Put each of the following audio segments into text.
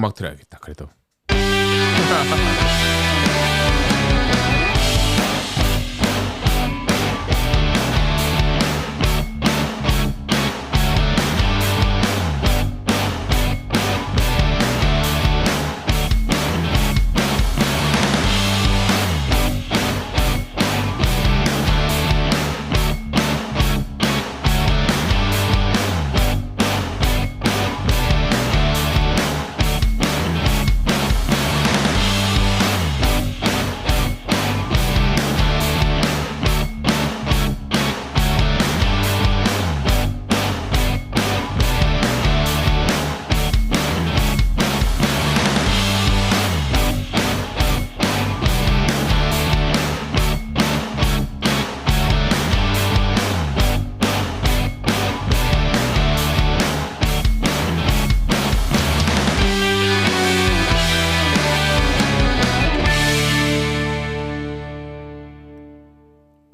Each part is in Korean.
음악 들어야겠다. 그래도.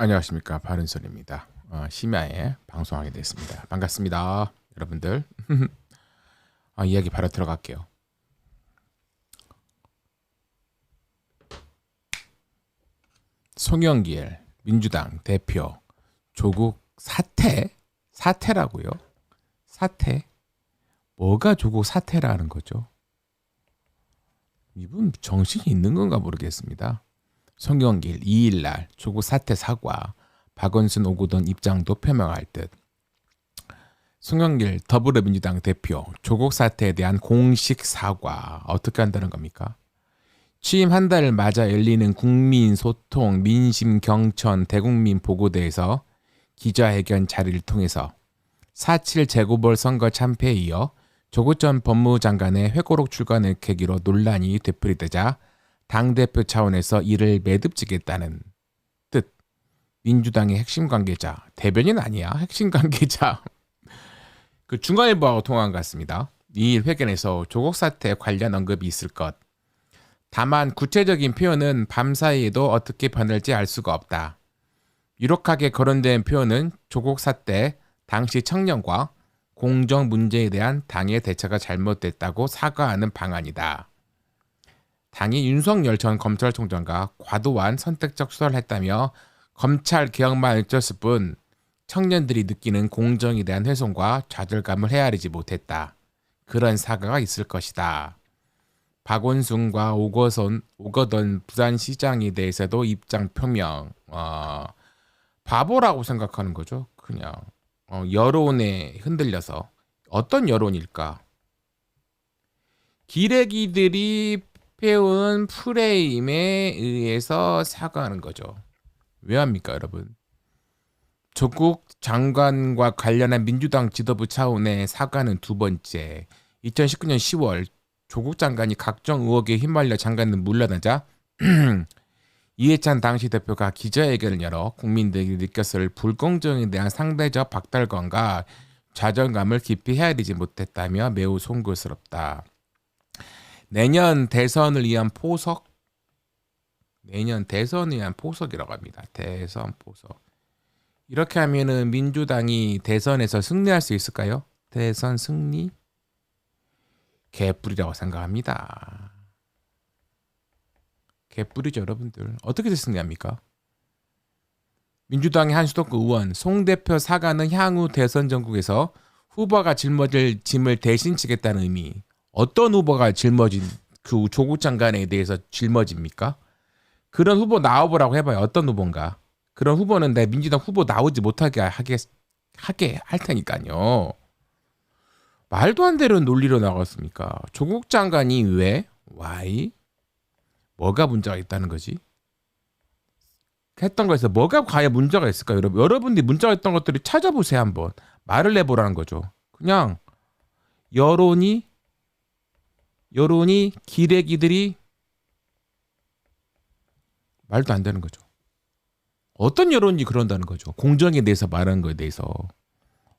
안녕하십니까 바른소리입니다. 어, 심야에 방송하게 됐습니다. 반갑습니다, 여러분들. 아, 이야기 바로 들어갈게요. 송영길 민주당 대표 조국 사퇴 사퇴라고요? 사퇴? 뭐가 조국 사퇴라는 거죠? 이분 정신이 있는 건가 모르겠습니다. 송영길 2일 날 조국 사퇴 사과 박원순 오고돈 입장도 표명할 듯 송영길 더불어민주당 대표 조국 사태에 대한 공식 사과 어떻게 한다는 겁니까? 취임 한 달을 맞아 열리는 국민 소통 민심 경천 대국민 보고대에서 기자회견 자리를 통해서 4.7 재고벌 선거 참패에 이어 조국 전 법무장관의 회고록 출간을 계기로 논란이 되풀이되자 당대표 차원에서 이를 매듭지겠다는 뜻. 민주당의 핵심 관계자, 대변인 아니야. 핵심 관계자. 그 중앙일보하고 통한 것 같습니다. 이일 회견에서 조국 사태 관련 언급이 있을 것. 다만 구체적인 표현은 밤사이에도 어떻게 변할지 알 수가 없다. 유력하게 거론된 표현은 조국 사태 당시 청년과 공정 문제에 대한 당의 대처가 잘못됐다고 사과하는 방안이다. 당이 윤석열 전 검찰총장과 과도한 선택적 수사를 했다며 검찰 개혁만 외쳤을 뿐 청년들이 느끼는 공정에 대한 훼손과 좌절감을 헤아리지 못했다. 그런 사과가 있을 것이다. 박원순과 오거선, 오거돈 부산시장에 대해서도 입장 표명. 어, 바보라고 생각하는 거죠. 그냥 어, 여론에 흔들려서 어떤 여론일까? 기레기들이 배운 프레임에 의해서 사과하는 거죠. 왜 합니까, 여러분? 조국 장관과 관련한 민주당 지도부 차원의 사과는 두 번째. 2019년 10월 조국 장관이 각종 의혹에 휘말려 장관은 물러나자 이해찬 당시 대표가 기자회견을 열어 국민들이 느꼈을 불공정에 대한 상대적 박탈감과 좌절감을 깊이 헤아리지 못했다며 매우 송구스럽다. 내년 대선을 위한 포석 내년 대선을 위한 포석이라고 합니다. 대선 포석. 이렇게 하면은 민주당이 대선에서 승리할 수 있을까요? 대선 승리? 개뿔이라고 생각합니다. 개뿔이죠, 여러분들. 어떻게 승리합니까? 민주당의 한 수도권 의원 송 대표 사과는 향후 대선 전국에서 후보가 짊어질 짐을 대신 지겠다는 의미. 어떤 후보가 짊어진 그 조국 장관에 대해서 짊어집니까? 그런 후보 나와보라고 해봐요. 어떤 후보인가? 그런 후보는 내 민주당 후보 나오지 못하게 하게 하게 할 테니까요. 말도 안 되는 논리로 나갔습니까? 조국 장관이 왜? why? 뭐가 문제가 있다는 거지? 했던 거에서 뭐가 과연 문제가 있을까요? 여러분, 여러분들이 문제가 있던 것들을 찾아보세요 한번. 말을 내보라는 거죠. 그냥 여론이 여론이 기레기들이 말도 안 되는 거죠. 어떤 여론이 그런다는 거죠. 공정에 대해서 말하는 거에 대해서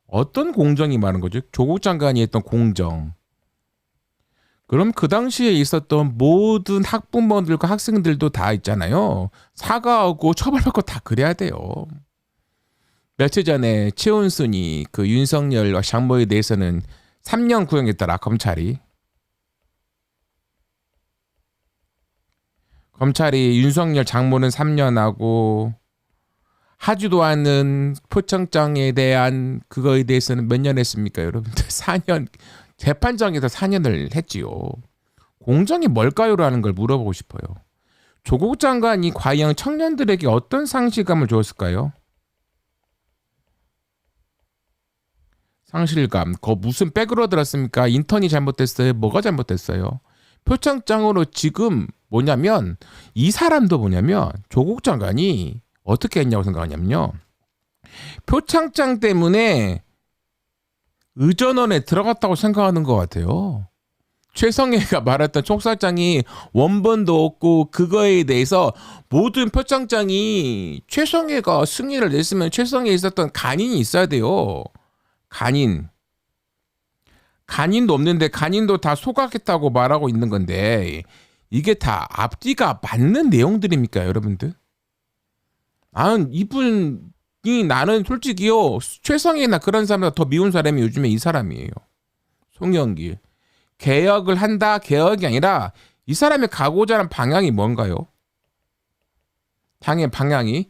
어떤 공정이 말하는 거죠. 조국 장관이 했던 공정. 그럼 그 당시에 있었던 모든 학부모들과 학생들도 다 있잖아요. 사과하고 처벌받고 다 그래야 돼요. 며칠 전에 최은순이 그 윤석열과 장모에 대해서는 3년 구형했더라 검찰이. 검찰이 윤석열 장모는 3년 하고 하지도 않은 표창장에 대한 그거에 대해서는 몇 년 했습니까, 여러분들? 4년 재판장에서 4년을 했지요. 공정이 뭘까요라는 걸 물어보고 싶어요. 조국 장관이 과연 청년들에게 어떤 상실감을 주었을까요? 상실감. 거 무슨 백으로 들었습니까? 인턴이 잘못됐어요. 뭐가 잘못됐어요? 표창장으로 지금 뭐냐면 이 사람도 뭐냐면 조국 장관이 어떻게 했냐고 생각하냐면요. 표창장 때문에 의전원에 들어갔다고 생각하는 것 같아요. 최성애가 말했던 총살장이 원본도 없고 그거에 대해서 모든 표창장이 최성애가 승리를 냈으면 최성애에 있었던 간인이 있어야 돼요. 간인. 간인도 없는데 간인도 다 소각했다고 말하고 있는 건데 이게 다 앞뒤가 맞는 내용들입니까 여러분들? 아 이분이 나는 솔직히요 최성애나 그런 사람보다 더 미운 사람이 요즘에 이 사람이에요. 송영길. 개혁을 한다 개혁이 아니라 이 사람이 가고자 하는 방향이 뭔가요? 당의 방향이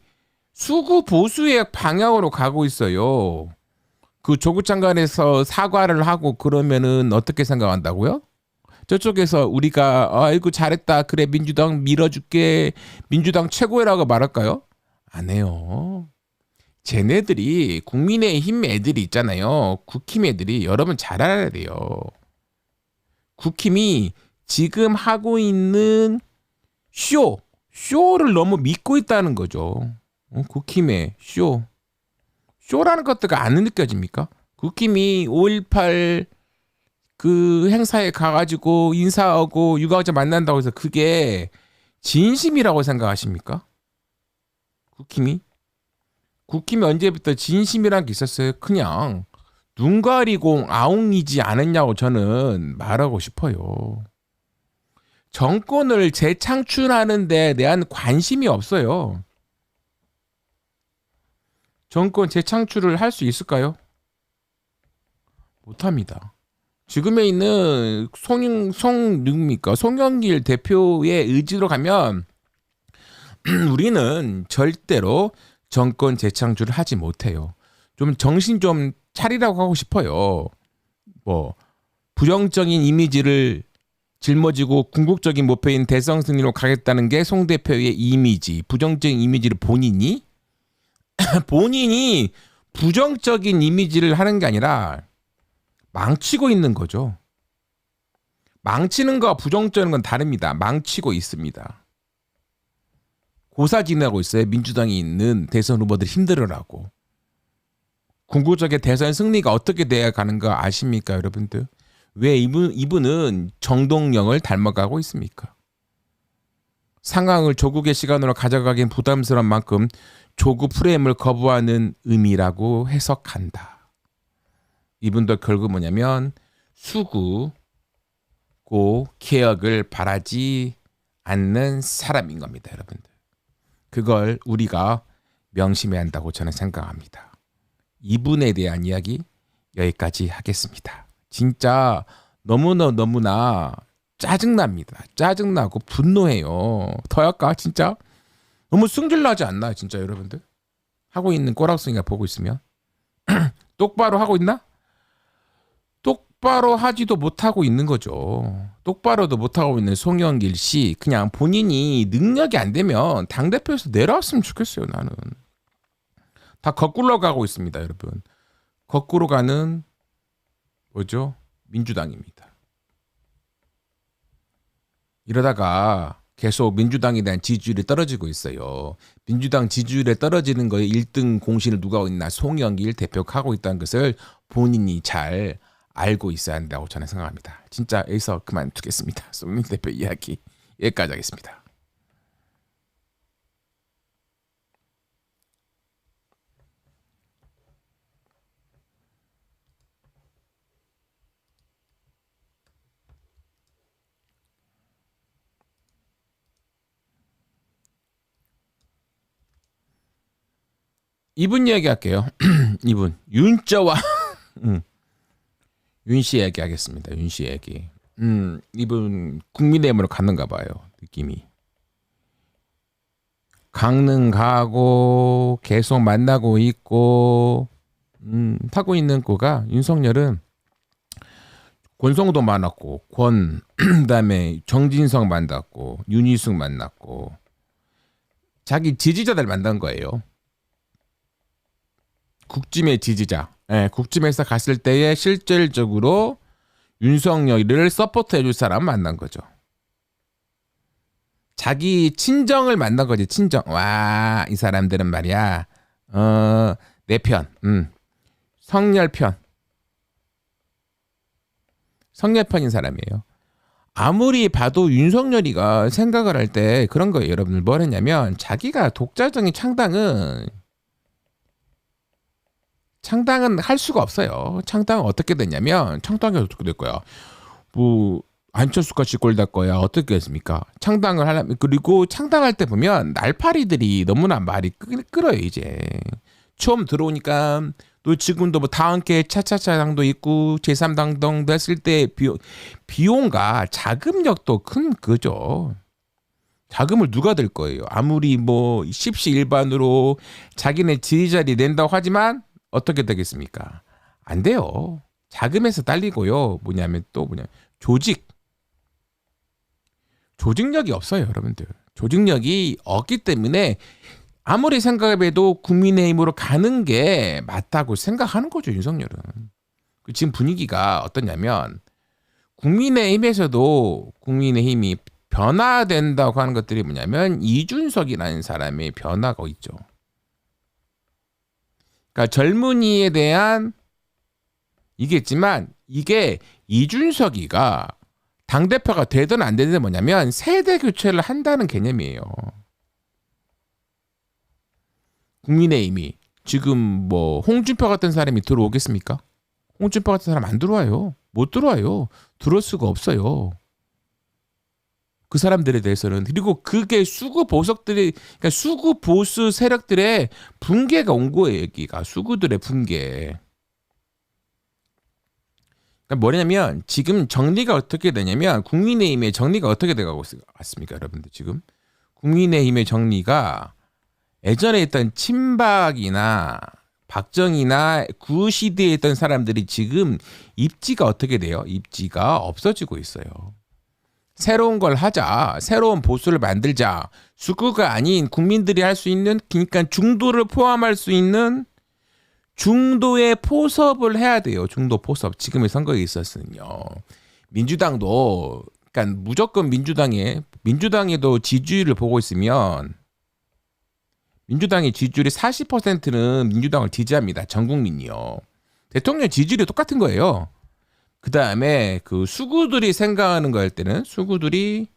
수구 보수의 방향으로 가고 있어요. 그 조국 장관에서 사과를 하고 그러면은 어떻게 생각한다고요? 저쪽에서 우리가 아이고 잘했다 그래 민주당 밀어줄게 민주당 최고라고 말할까요? 안 해요. 쟤네들이 국민의힘 애들이 있잖아요. 국힘 애들이 여러분 잘 알아야 돼요. 국힘이 지금 하고 있는 쇼, 쇼를 너무 믿고 있다는 거죠. 어, 국힘의 쇼. 쇼라는 것들가 안 느껴집니까? 국힘이 5.18 그 행사에 가가지고 인사하고 유가자 만난다고 해서 그게 진심이라고 생각하십니까? 국힘이? 국힘이 언제부터 진심이란 게 있었어요? 그냥 눈 가리고 아웅이지 않았냐고 저는 말하고 싶어요. 정권을 재창출하는 데 대한 관심이 없어요. 정권 재창출을 할 수 있을까요? 못합니다. 지금에 있는 송, 송, 누굽니까? 송영길 대표의 의지로 가면 우리는 절대로 정권 재창출을 하지 못해요. 좀 정신 좀 차리라고 하고 싶어요. 뭐 부정적인 이미지를 짊어지고 궁극적인 목표인 대선 승리로 가겠다는 게 송 대표의 이미지, 부정적인 이미지를 본인이 본인이 부정적인 이미지를 하는 게 아니라 망치고 있는 거죠. 망치는 거와 부정적인 건 다릅니다. 망치고 있습니다. 고사 지내고 있어요. 민주당이 있는 대선 후보들 힘들어라고. 궁극적인 대선 승리가 어떻게 돼야 가는가 아십니까, 여러분들? 왜 이분 이분은 정동영을 닮아가고 있습니까? 상황을 조국의 시간으로 가져가긴 부담스러운 만큼 조국 프레임을 거부하는 의미라고 해석한다. 이분도 결국 뭐냐면 수구 고 개혁을 바라지 않는 사람인 겁니다, 여러분들. 그걸 우리가 명심해야 한다고 저는 생각합니다. 이분에 대한 이야기 여기까지 하겠습니다. 진짜 너무나 너무나 짜증납니다. 짜증나고 분노해요. 더 할까 진짜? 너무 승질나지 않나 진짜 여러분들? 하고 있는 꼬락송이가 보고 있으면 똑바로 하고 있나? 똑바로 하지도 못하고 있는 거죠. 똑바로도 못하고 있는 송영길 씨 그냥 본인이 능력이 안 되면 당 대표에서 내려왔으면 좋겠어요 나는. 다 거꾸로 가고 있습니다 여러분. 거꾸로 가는 뭐죠? 민주당입니다. 이러다가 계속 민주당에 대한 지지율이 떨어지고 있어요. 민주당 지지율에 떨어지는 거에 1등 공신을 누가 있나 송영길 대표가 하고 있다는 것을 본인이 잘 알고 있어야 한다고 저는 생각합니다. 진짜 여기서 그만두겠습니다. 송영길 대표 이야기 여기까지 하겠습니다. 이분 이야기할게요. 이분 윤자와 음. 윤씨 얘기하겠습니다. 윤씨 얘기. 음, 이분 국민의힘으로 갔는가 봐요. 느낌이. 강릉 가고 계속 만나고 있고 음, 타고 있는 거가 윤석열은 권성도 만났고 권 그다음에 정진성 만났고 윤희숙 만났고 자기 지지자들 만난 거예요. 국짐의 지지자. 예, 국짐에서 갔을 때에 실질적으로 윤석열을 서포트해 줄 사람 만난 거죠. 자기 친정을 만난 거지, 친정. 와, 이 사람들은 말이야. 어, 내 편. 음. 성렬 편. 성렬 편인 사람이에요. 아무리 봐도 윤석열이가 생각을 할 때 그런 거예요, 여러분들. 뭘 했냐면 자기가 독자적인 창당은 창당은 할 수가 없어요. 창당은 어떻게 됐냐면 창당이 어떻게 될 거야? 뭐 안철수가 달 거야 어떻게 했습니까? 창당을 하려면 그리고 창당할 때 보면 날파리들이 너무나 말이 끄, 끌어요 이제 처음 들어오니까 또 지금도 뭐 다함께 차차차 당도 있고 제3당도 했을 때 비용, 비용과 자금력도 큰 그죠. 자금을 누가 들 거예요? 아무리 뭐 십시 일반으로 자기네 지지자리 낸다고 하지만 어떻게 되겠습니까? 안 돼요. 자금에서 딸리고요. 뭐냐면 또 뭐냐 조직 조직력이 없어요, 여러분들. 조직력이 없기 때문에 아무리 생각해도 국민의힘으로 가는 게 맞다고 생각하는 거죠, 윤석열은. 그 지금 분위기가 어떠냐면 국민의힘에서도 국민의힘이 변화된다고 하는 것들이 뭐냐면 이준석이라는 사람의 변화가 있죠. 그러니까 젊은이에 대한 이겠지만 이게 이준석이가 당 대표가 되든 안 되든 뭐냐면 세대 교체를 한다는 개념이에요. 국민의힘이 지금 뭐 홍준표 같은 사람이 들어오겠습니까? 홍준표 같은 사람 안 들어와요. 못 들어와요. 들어올 수가 없어요. 그 사람들에 대해서는 그리고 그게 수구 보석들이 그러니까 수구 보수 세력들의 붕괴가 온 거예요. 여기가 수구들의 붕괴. 그러니까 뭐냐면 지금 정리가 어떻게 되냐면 국민의힘의 정리가 어떻게 돼가고 있습니까, 여러분들 지금 국민의힘의 정리가 예전에 있던 친박이나 박정희나 그 시대에 있던 사람들이 지금 입지가 어떻게 돼요? 입지가 없어지고 있어요. 새로운 걸 하자, 새로운 보수를 만들자, 수구가 아닌 국민들이 할 수 있는, 그러니까 중도를 포함할 수 있는 중도의 포섭을 해야 돼요. 중도 포섭. 지금의 선거에 있었으면요. 민주당도 그러니까 무조건 민주당에 민주당에도 지지율을 보고 있으면 민주당의 지지율이 40%는 민주당을 지지합니다. 전 국민이요. 대통령 지지율이 똑같은 거예요. 그 다음에 그 수구들이 생각하는 거 할 때는 수구들이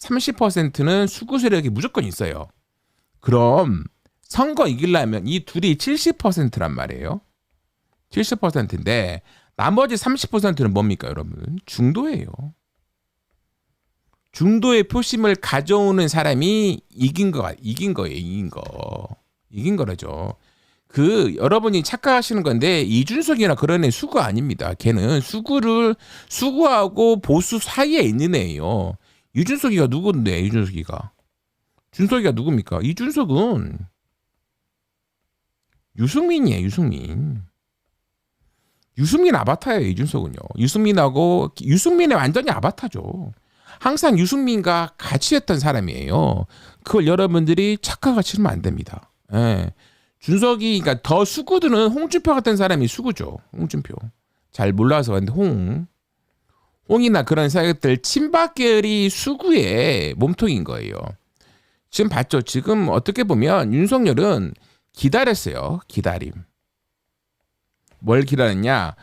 30%는 수구 세력이 무조건 있어요. 그럼 선거 이기려면 이 둘이 70%란 말이에요. 70%인데 나머지 30%는 뭡니까, 여러분? 중도예요. 중도의 표심을 가져오는 사람이 이긴 거 이긴 거예요, 이긴 거. 이긴 거라죠. 그 여러분이 착각하시는 건데 이준석이나 그런 애 수구 아닙니다. 걔는 수구를 수구하고 보수 사이에 있는 애예요. 이준석이가 누군데? 이준석이가 준석이가 누굽니까? 이준석은 유승민이에요, 유승민. 유승민 아바타예요, 이준석은요. 유승민하고 유승민의 완전히 아바타죠. 항상 유승민과 같이 했던 사람이에요. 그걸 여러분들이 착각하시면 안 됩니다. 예. 준석이 그러니까 더 수구들은 홍준표 같은 사람이 수구죠. 홍준표. 잘 몰라서 근데 홍 홍이나 그런 사람들 친박 계열이 수구의 몸통인 거예요. 지금 봤죠. 지금 어떻게 보면 윤석열은 기다렸어요. 기다림. 뭘 기다렸냐?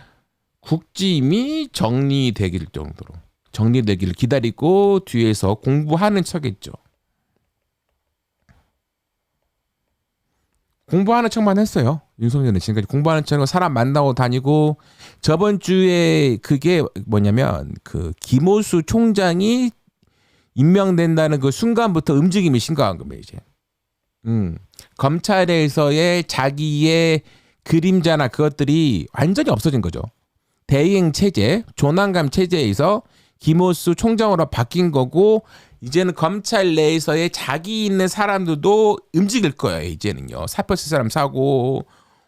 국짐이 정리되길 정도로 정리되기를 기다리고 뒤에서 공부하는 척했죠. 공부하는 척만 했어요. 윤석열은 지금까지 공부하는 척하고 사람 만나고 다니고 저번 주에 그게 뭐냐면 그 김호수 총장이 임명된다는 그 순간부터 움직임이 심각한 겁니다 이제. 음, 검찰에서의 자기의 그림자나 그것들이 완전히 없어진 거죠. 대행 체제, 조난감 체제에서 김호수 총장으로 바뀐 거고 이제는 검찰 내에서의 자기 있는 사람들도 움직일 거예요. 이제는요. 사표 쓸 사람 사고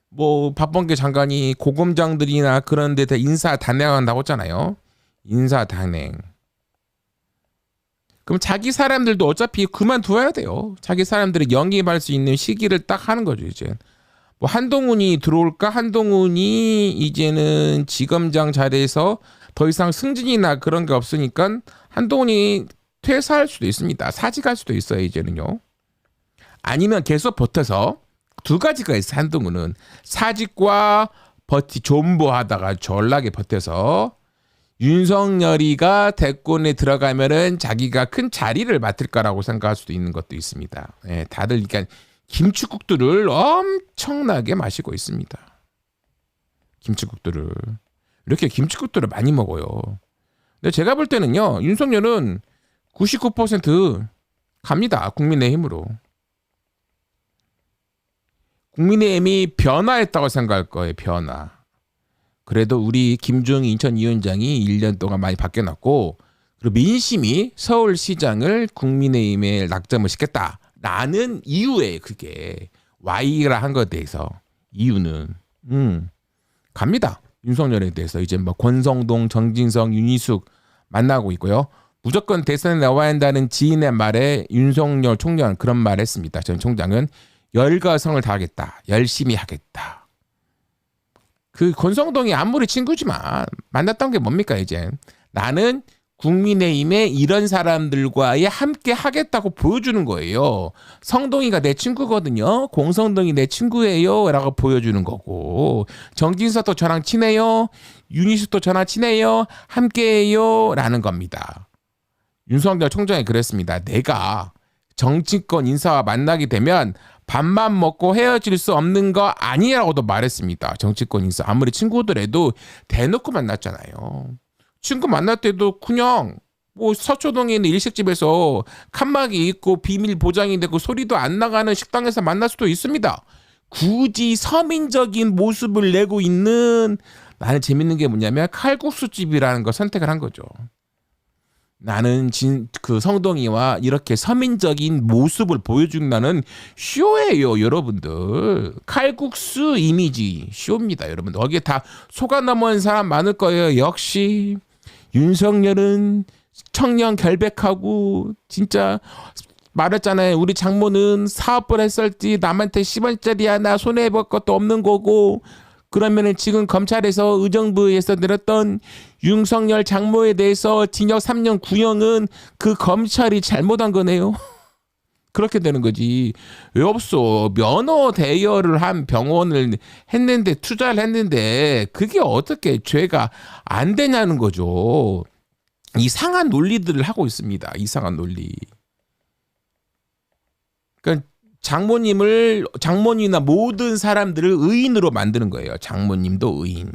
뭐 박범계 장관이 고검장들이나 그런 데 다 인사 단행한다고 했잖아요. 인사 단행. 그럼 자기 사람들도 어차피 그만둬야 돼요. 자기 사람들이 영입할 수 있는 시기를 딱 하는 거죠, 이제. 뭐 한동훈이 들어올까? 한동훈이 이제는 지검장 자리에서 더 이상 승진이나 그런 게 없으니까 한동훈이 퇴사할 수도 있습니다. 사직할 수도 있어요, 이제는요. 아니면 계속 버텨서 두 가지가 있어 한동훈은 사직과 버티 존버하다가 전락에 버텨서 윤석열이가 대권에 들어가면은 자기가 큰 자리를 맡을 거라고 생각할 수도 있는 것도 있습니다. 예, 다들 그러니까 김치국들을 엄청나게 마시고 있습니다. 김치국들을 이렇게 김치국들을 많이 먹어요. 근데 제가 볼 때는요 윤석열은 99% 갑니다 국민의힘으로. 국민의힘이 변화했다고 생각할 거예요 변화. 그래도 우리 김종인 인천위원장이 1년 동안 많이 바뀌어놨고 그리고 민심이 서울시장을 국민의힘에 낙점을 시켰다라는 이유에 그게 Y라 한 것에 대해서 이유는 음 갑니다 윤석열에 대해서 이제 뭐 권성동, 정진성, 윤희숙 만나고 있고요. 무조건 대선에 나와야 한다는 지인의 말에 윤석열 총장은 그런 말을 했습니다. 전 총장은 열과 성을 다하겠다. 열심히 하겠다. 그 권성동이 아무리 친구지만 만났던 게 뭡니까 이제 나는 국민의힘에 이런 사람들과의 함께 하겠다고 보여주는 거예요. 성동이가 내 친구거든요. 공성동이 내 친구예요. 라고 보여주는 거고. 정진석도 저랑 친해요. 윤희숙도 저랑 친해요. 함께해요. 라는 겁니다. 윤석열 총장이 그랬습니다. 내가 정치권 인사와 만나게 되면 밥만 먹고 헤어질 수 없는 거 아니라고도 말했습니다. 정치권 인사 아무리 친구들에도 대놓고 만났잖아요. 친구 만날 때도 그냥 뭐 서초동에 있는 일식집에서 칸막이 있고 비밀 보장이 되고 소리도 안 나가는 식당에서 만날 수도 있습니다. 굳이 서민적인 모습을 내고 있는 나는 재밌는 게 뭐냐면 칼국수집이라는 걸 선택을 한 거죠. 나는 진 그 성동이와 이렇게 서민적인 모습을 보여준다는 쇼예요, 여러분들. 칼국수 이미지 쇼입니다, 여러분들. 거기에 다 속아 넘어온 사람 많을 거예요. 역시 윤석열은 청년 결백하고 진짜 말했잖아요. 우리 장모는 사업을 했을지 남한테 10원짜리 하나 손해볼 것도 없는 거고 그러면은 지금 검찰에서 의정부에서 내렸던 윤석열 장모에 대해서 징역 3년 구형은 그 검찰이 잘못한 거네요. 그렇게 되는 거지. 왜 없어? 면허 대여를 한 병원을 했는데 투자를 했는데 그게 어떻게 죄가 안 되냐는 거죠. 이상한 논리들을 하고 있습니다. 이상한 논리. 그러니까 장모님을 장모님이나 모든 사람들을 의인으로 만드는 거예요. 장모님도 의인.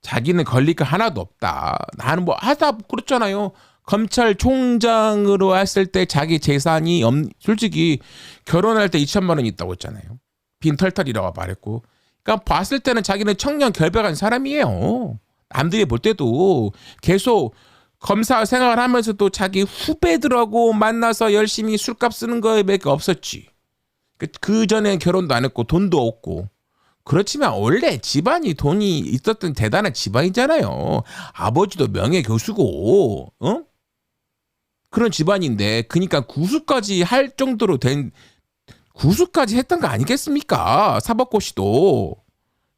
자기는 걸릴 거 하나도 없다. 나는 뭐 하다 그렇잖아요. 검찰총장으로 했을 때 자기 재산이 엄, 솔직히 결혼할 때 2천만 원 있다고 했잖아요. 빈털털이라고 말했고. 그러니까 봤을 때는 자기는 청년 결백한 사람이에요. 남들이 볼 때도 계속 검사 생활을 하면서도 자기 후배들하고 만나서 열심히 술값 쓰는 거에밖에 없었지. 그 전에 결혼도 안 했고 돈도 없고. 그렇지만 원래 집안이 돈이 있었던 대단한 집안이잖아요. 아버지도 명예 교수고, 어? 그런 집안인데, 그니까 구수까지 할 정도로 된, 구수까지 했던 거 아니겠습니까? 사법고 시도.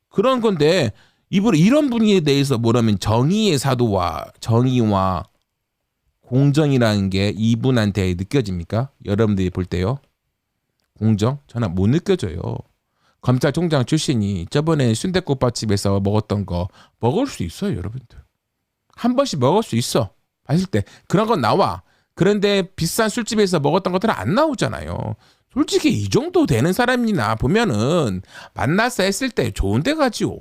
그런 건데, 이분 이런 분에 대해서 뭐라면 정의의 사도와 정의와 공정이라는 게 이분한테 느껴집니까? 여러분들이 볼 때요. 공정? 저는 못 느껴져요. 검찰총장 출신이 저번에 순대국밥집에서 먹었던 거 먹을 수 있어요, 여러분들. 한 번씩 먹을 수 있어. 봤을 때 그런 건 나와. 그런데 비싼 술집에서 먹었던 것들은 안 나오잖아요. 솔직히 이 정도 되는 사람이나 보면은 만나서 했을 때 좋은 데 가지요.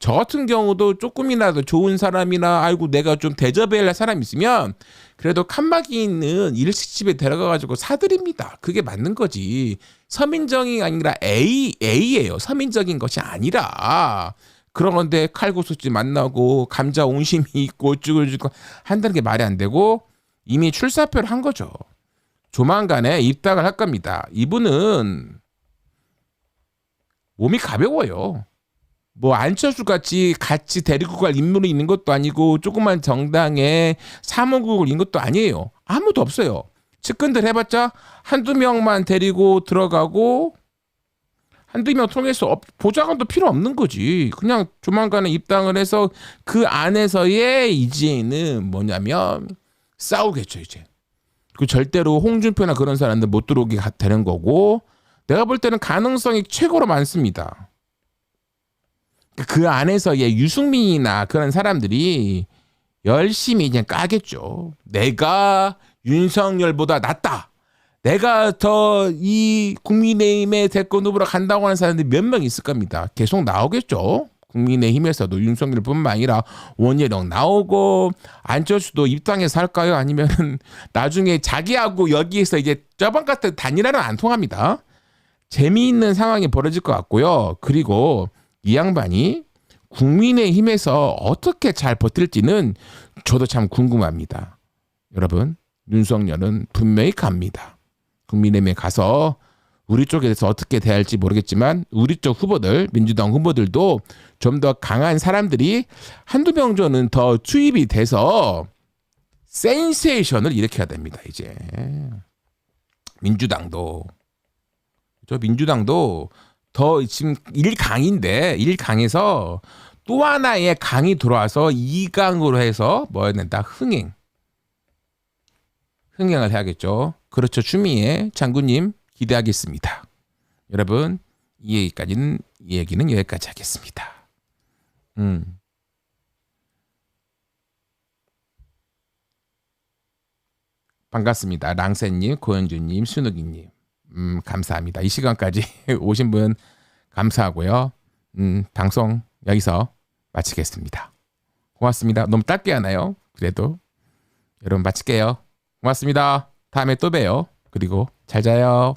저 같은 경우도 조금이라도 좋은 사람이나 아이고 내가 좀 대접해야 할 사람 있으면 그래도 칸막이 있는 일식집에 데려가 가지고 사드립니다. 그게 맞는 거지. 서민적이 아니라 A A예요. 서민적인 것이 아니라 그런 건데 칼국수집 만나고 감자 옹심이 있고 쭈글쭈글 한다는 게 말이 안 되고 이미 출사표를 한 거죠. 조만간에 입당을 할 겁니다. 이분은 몸이 가벼워요. 뭐 안철수 같이 같이 데리고 갈 인물이 있는 것도 아니고 조그만 정당에 사무국을 있는 것도 아니에요. 아무도 없어요. 측근들 해봤자 한두 명만 데리고 들어가고 한두 명 통해서 업- 보좌관도 필요 없는 거지. 그냥 조만간에 입당을 해서 그 안에서의 이제는 뭐냐면 싸우겠죠 이제. 그 절대로 홍준표나 그런 사람들 못 들어오게 가- 되는 거고 내가 볼 때는 가능성이 최고로 많습니다. 그 안에서의 유승민이나 그런 사람들이 열심히 그냥 까겠죠. 내가 윤석열보다 낫다. 내가 더 이 국민의힘의 대권 후보로 간다고 하는 사람들이 몇 명 있을 겁니다. 계속 나오겠죠. 국민의힘에서도 윤석열뿐만 아니라 원희룡 나오고 안철수도 입당해서 할까요? 아니면 나중에 자기하고 여기에서 이제 저번 같은 단일화는 안 통합니다. 재미있는 상황이 벌어질 것 같고요. 그리고 이 양반이 국민의힘에서 어떻게 잘 버틸지는 저도 참 궁금합니다. 여러분, 윤석열은 분명히 갑니다. 국민의힘에 가서 우리 쪽에 대해서 어떻게 대할지 모르겠지만 우리 쪽 후보들, 민주당 후보들도 좀 더 강한 사람들이 한두 명 정도는 더 투입이 돼서 센세이션을 일으켜야 됩니다. 이제 민주당도 저 민주당도 더 지금 1강인데 1강에서 또 하나의 강이 들어와서 2강으로 해서 뭐야 된다 흥행 흥행을 해야겠죠. 그렇죠. 추미애 장군님 기대하겠습니다. 여러분 이 얘기까지는 이 얘기는 여기까지 하겠습니다. 음. 반갑습니다. 랑세님, 고현주님, 순욱이님. 음, 감사합니다. 이 시간까지 오신 분 감사하고요. 음, 방송 여기서 마치겠습니다. 고맙습니다. 너무 짧게 하나요? 그래도 여러분 마칠게요. 고맙습니다. 다음에 또 봬요. 그리고 잘 자요.